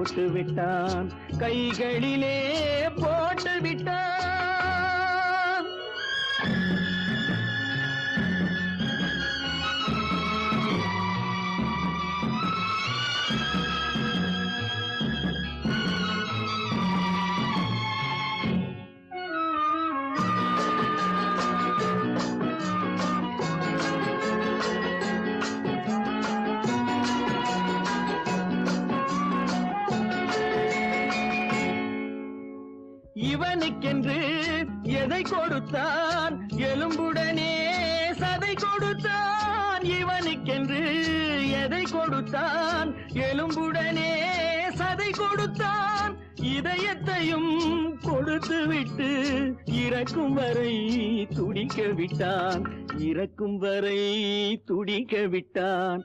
போட்டு விட்டான் கைகளிலே போட்டு விட்டான் இவனுக்கென்று எதை கொடுத்தான்? எலும்புடனே சதை கொடுத்தான். இவனுக்கென்று எதை கொடுத்தான்? எலும்புடனே சதை கொடுத்தான். இதயத்தையும் கொடுத்து விட்டு இறக்கும் வரை துடிக்க விட்டான். இறக்கும் வரை துடிக்க விட்டான்.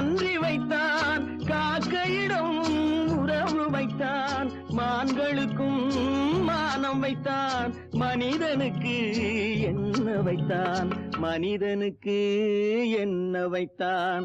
நன்றி வைத்தான் காக்கையிடம் உறவு வைத்தான் மான்களுக்கும் மானம் வைத்தான் மனிதனுக்கு என்ன வைத்தான் மனிதனுக்கு என்ன வைத்தான்.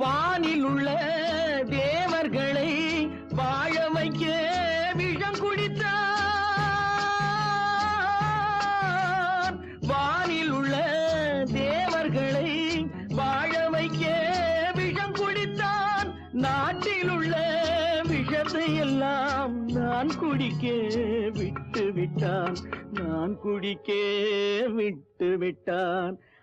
வானில் உள்ள தேவர்களை வாழ வைக்க விஷம் குடித்தார். வானில் உள்ள தேவர்களை வாழ வைக்க விஷம் குடித்தான் நாட்டில் உள்ள விஷத்தை எல்லாம் நான் குடிக்க விட்டு விட்டான். நான் குடிக்க விட்டு விட்டான்.